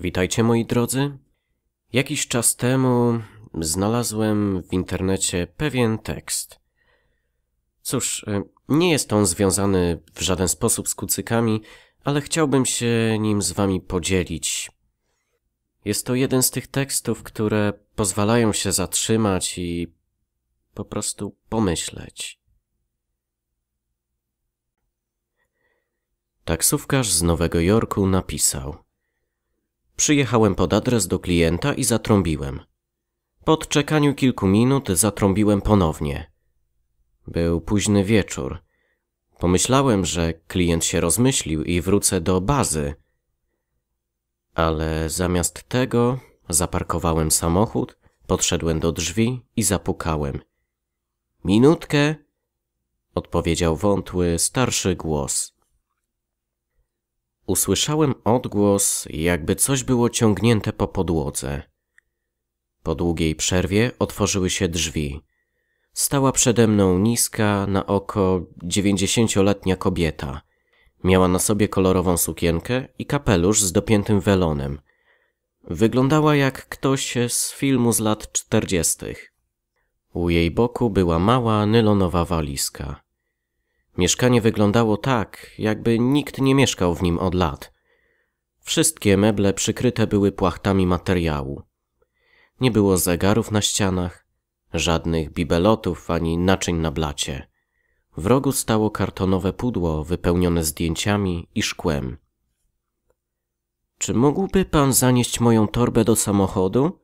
Witajcie moi drodzy. Jakiś czas temu znalazłem w internecie pewien tekst. Cóż, y, nie jest on związany w żaden sposób z kucykami, ale chciałbym się nim z wami podzielić. Jest to jeden z tych tekstów, które pozwalają się zatrzymać i po prostu pomyśleć. Taksówkarz z Nowego Jorku napisał: Przyjechałem pod adres do klienta i zatrąbiłem. Po odczekaniu kilku minut zatrąbiłem ponownie. Był późny wieczór. Pomyślałem, że klient się rozmyślił i wrócę do bazy. Ale zamiast tego zaparkowałem samochód, podszedłem do drzwi i zapukałem. Minutkę, odpowiedział wątły, starszy głos. Usłyszałem odgłos, jakby coś było ciągnięte po podłodze. Po długiej przerwie otworzyły się drzwi. Stała przede mną niska, na oko dziewięćdziesięcioletnia kobieta. Miała na sobie kolorową sukienkę i kapelusz z dopiętym welonem. Wyglądała jak ktoś z filmu z lat czterdziestych. U jej boku była mała, nylonowa walizka. Mieszkanie wyglądało tak, jakby nikt nie mieszkał w nim od lat. Wszystkie meble przykryte były płachtami materiału. Nie było zegarów na ścianach, żadnych bibelotów ani naczyń na blacie. W rogu stało kartonowe pudło wypełnione zdjęciami i szkłem. Czy mógłby pan zanieść moją torbę do samochodu?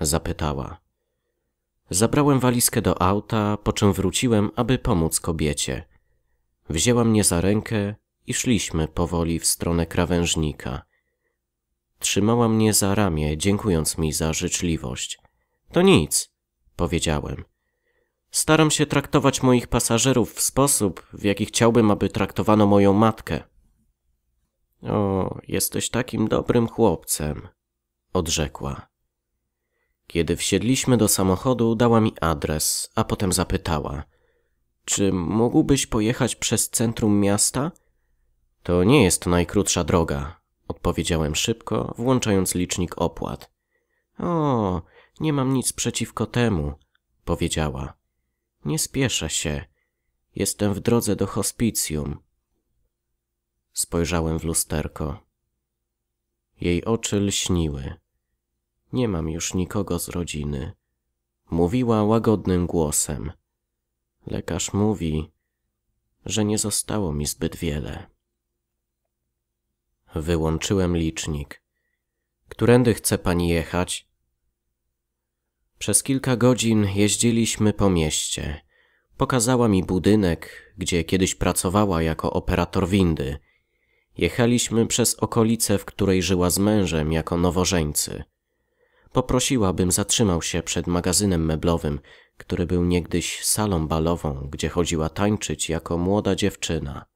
zapytała. Zabrałem walizkę do auta, po czym wróciłem, aby pomóc kobiecie. Wzięła mnie za rękę i szliśmy powoli w stronę krawężnika. Trzymała mnie za ramię, dziękując mi za życzliwość. To nic, powiedziałem. Staram się traktować moich pasażerów w sposób, w jaki chciałbym, aby traktowano moją matkę. O, jesteś takim dobrym chłopcem, odrzekła. Kiedy wsiedliśmy do samochodu, dała mi adres, a potem zapytała: Czy mógłbyś pojechać przez centrum miasta? To nie jest najkrótsza droga, odpowiedziałem szybko, włączając licznik opłat. O, nie mam nic przeciwko temu, powiedziała. Nie spieszę się. Jestem w drodze do hospicjum. Spojrzałem w lusterko. Jej oczy lśniły. Nie mam już nikogo z rodziny. Mówiła łagodnym głosem. Lekarz mówi, że nie zostało mi zbyt wiele. Wyłączyłem licznik. Którędy chce pani jechać? Przez kilka godzin jeździliśmy po mieście. Pokazała mi budynek, gdzie kiedyś pracowała jako operator windy. Jechaliśmy przez okolicę, w której żyła z mężem jako nowożeńcy. Poprosiła, bym zatrzymał się przed magazynem meblowym, który był niegdyś salą balową, gdzie chodziła tańczyć jako młoda dziewczyna.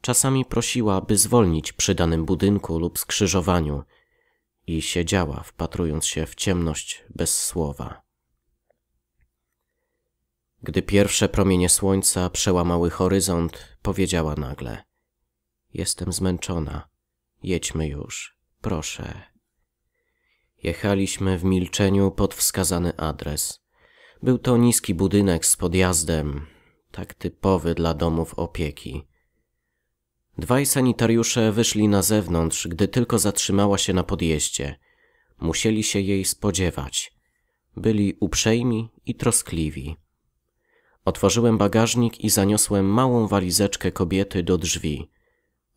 Czasami prosiła, by zwolnić przy danym budynku lub skrzyżowaniu i siedziała, wpatrując się w ciemność bez słowa. Gdy pierwsze promienie słońca przełamały horyzont, powiedziała nagle: Jestem zmęczona. Jedźmy już, proszę. Jechaliśmy w milczeniu pod wskazany adres. Był to niski budynek z podjazdem, tak typowy dla domów opieki. Dwaj sanitariusze wyszli na zewnątrz, gdy tylko zatrzymała się na podjeździe. Musieli się jej spodziewać. Byli uprzejmi i troskliwi. Otworzyłem bagażnik i zaniosłem małą walizeczkę kobiety do drzwi.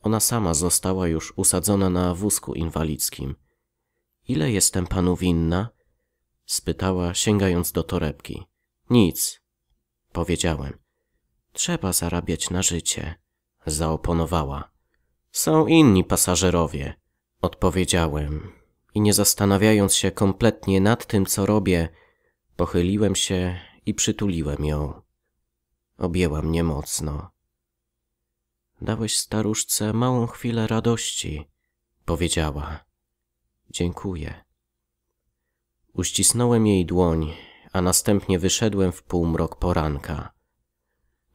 Ona sama została już usadzona na wózku inwalidzkim. Ile jestem panu winna? Spytała, sięgając do torebki. Nic, powiedziałem. Trzeba zarabiać na życie zaoponowała. Są inni pasażerowie, odpowiedziałem i nie zastanawiając się kompletnie nad tym, co robię, pochyliłem się i przytuliłem ją. Objęła mnie mocno. Dałeś staruszce małą chwilę radości, powiedziała. Dziękuję. Uścisnąłem jej dłoń, a następnie wyszedłem w półmrok poranka.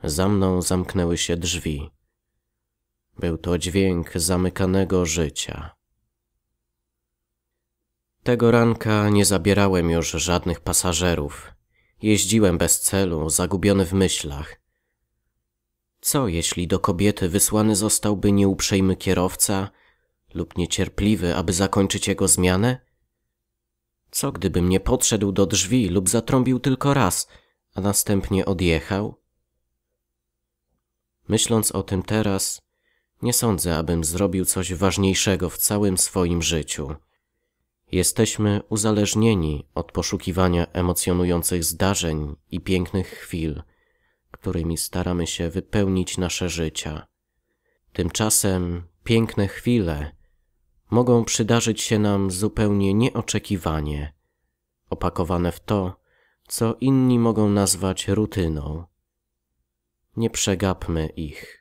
Za mną zamknęły się drzwi. Był to dźwięk zamykanego życia. Tego ranka nie zabierałem już żadnych pasażerów. Jeździłem bez celu, zagubiony w myślach. Co jeśli do kobiety wysłany zostałby nieuprzejmy kierowca lub niecierpliwy, aby zakończyć jego zmianę? Co gdybym nie podszedł do drzwi lub zatrąbił tylko raz, a następnie odjechał? Myśląc o tym teraz, nie sądzę, abym zrobił coś ważniejszego w całym swoim życiu. Jesteśmy uzależnieni od poszukiwania emocjonujących zdarzeń i pięknych chwil, którymi staramy się wypełnić nasze życia. Tymczasem piękne chwile mogą przydarzyć się nam zupełnie nieoczekiwanie, opakowane w to, co inni mogą nazwać rutyną. Nie przegapmy ich.